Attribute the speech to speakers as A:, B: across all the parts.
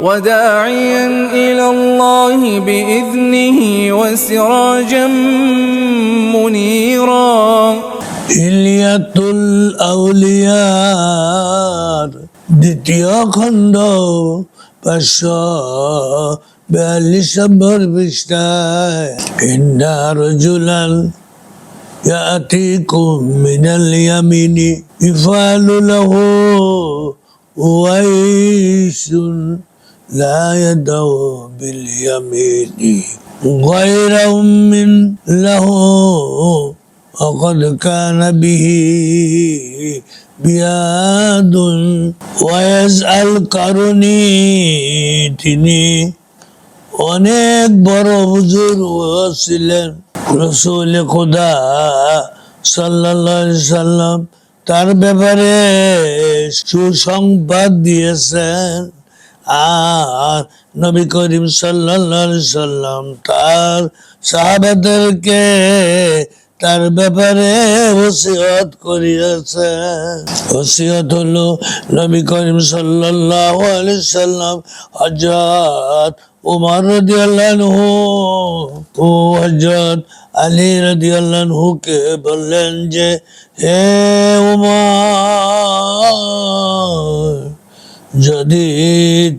A: وداعيا إلى الله بإذنه وسراجا منيرا
B: ইলিয়াতুল আউলিয়ার দ্বিতীয় খণ্ড পাঁচশো বিয়াল্লিশ নম্বর পৃষ্ঠায় ইন্না রজুলান يأتيكم من اليمين يفعل له ويس لا يدعو باليمين غير أم له وقد كان به بياد ويسأل قرني তিনি অনেক বড় বুজুর্গ ছিলেন রসুল খুদা সাল্লাল্লাহু আলাইহি সাল্লাম তার ব্যাপারে সুসংবাদ দিয়েছেন আর নবী করিম আলাইহি সাল্লাম তার সাহাবাদেরকে তার ব্যাপারে ওসিয়ত করিয়াছেন। ওসিয়ত হলো নবী করিম সাল্লাল্লাহু আলাইহি সাল্লাম হযরত উমর রাদিয়াল্লাহু ও হযরত আলী রাদিয়াল্লাহু কে বললেন যে, হে উমর যদি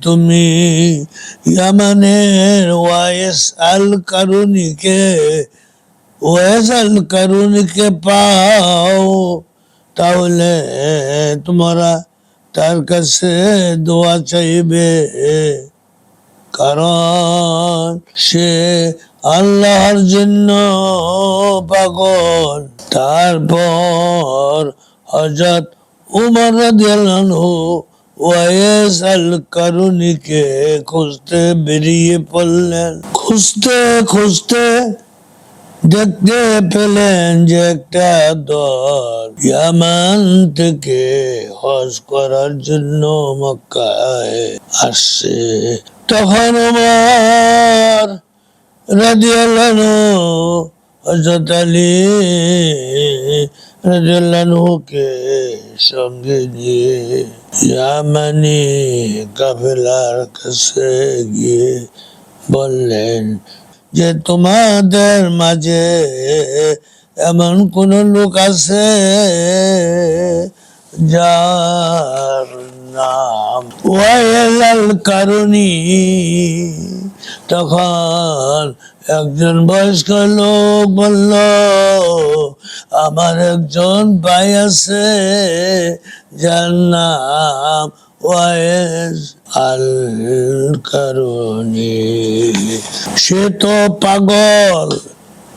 B: তুমি ইয়ামানের ওয়াইস আল কারুনিকে, ওয়াইস আল কারুনিকে পাও, তাহলে তোমরা তার কাছে দোয়া চাইবে। কারণ সে আল্লাহর জন্য পাগল। তারপর হজরত উমর রাদিয়াল্লাহু ওয়াইস আল কারুনিকে খুঁজতে বেরিয়ে পড়লেন। খুঁজতে খুঁজতে দেখতে পেলেন যে একটা দল ইয়ামান থেকে হজ করার জন্য মক্কায় আসছে। তখন আমার রাদিয়াল্লাহু হযরত আলী রাদিয়াল্লাহুকে সঙ্গে নিয়ে কাফেলার কাছে গিয়ে বললেন যে, তোমাদের মাঝে এমন কোন লোক আছে যার নাম ওয়াইলাল কারণী তখন একজন বয়স্ক লোক বলল, আমার একজন ভাই আছে, যার নাম ওয়াইস আল কারণী সে তো পাগল।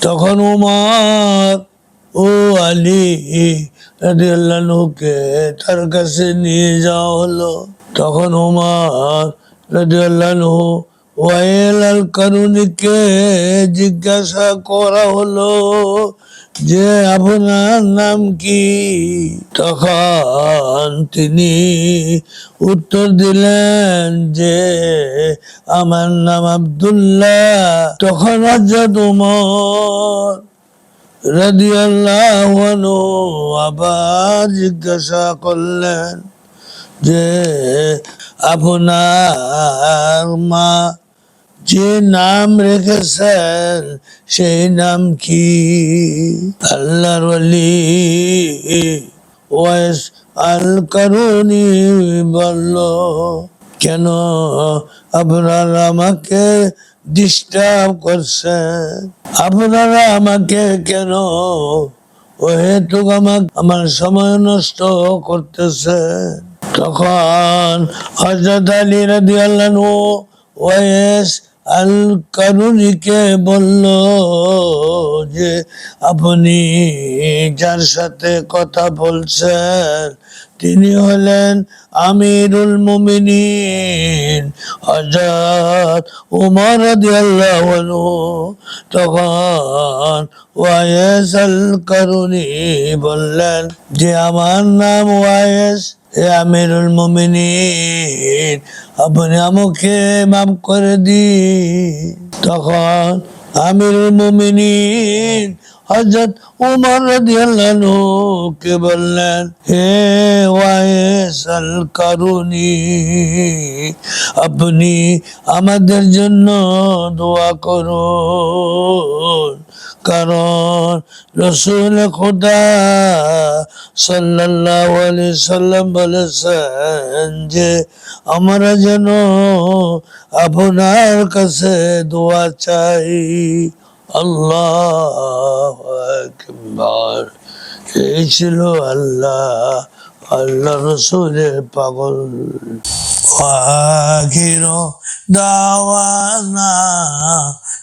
B: তখন উমর ও আলী রাদিয়াল্লাহুকে তার কাছে নিয়ে যাওয়া হলো। তখন উমর রাদিয়াল্লাহু ওয়াইল আল কারুনিকে জিজ্ঞাসা করা হলো যে আপনার নাম কি? তখন তিনি উত্তর দিলেন যে, আমার নাম আব্দুল্লাহ। তখন হজরত উমর রাদিয়াল্লাহু আনহু আবার জিজ্ঞাসা করলেন যে, আপনার মা যে নাম রেখেছেন সেই নাম কি? আল্লাহর ওয়াইস আল কারুনি বলল, কেন আপনারা আমাকে ডিস্টার্ব করছেন? আপনারা আমাকে কেন ও হেতুক আমাকে, আমার সময় নষ্ট করতেছে তখন হজরত আলী রাদি আল্লাহ ওয়েস আল কারুনিকে বলল যে, আপনি যার সাথে কথা বলছেন, তিনি হলেন আমিরুল মুমিনিন। হজরত উমর রাদিয়াল্লাহু তখন ওয়াইস আল কারুনি বললেন, যে আমার নাম ওয়াইস হে আমিরুল মুমিনিন, আপনি আমাকে মাফ করে দি তখন আমির মুমিনিন হজরত উমর রাদিয়াল্লাহু কে বললেন, হে ওয়াইসাল কারুনি, আপনি আমাদের জন্য দোয়া করুন। কারণ রসুল খুদা সাল্লাহ আলি সাল্লাম বলেছেন যে, আমরা যেন আপনার কাছে দোয়া চাই। আল্লাহ একবার এই ছিল আল্লাহ আল্লাহ রসুলের পাগল। আখির দাওয়ানা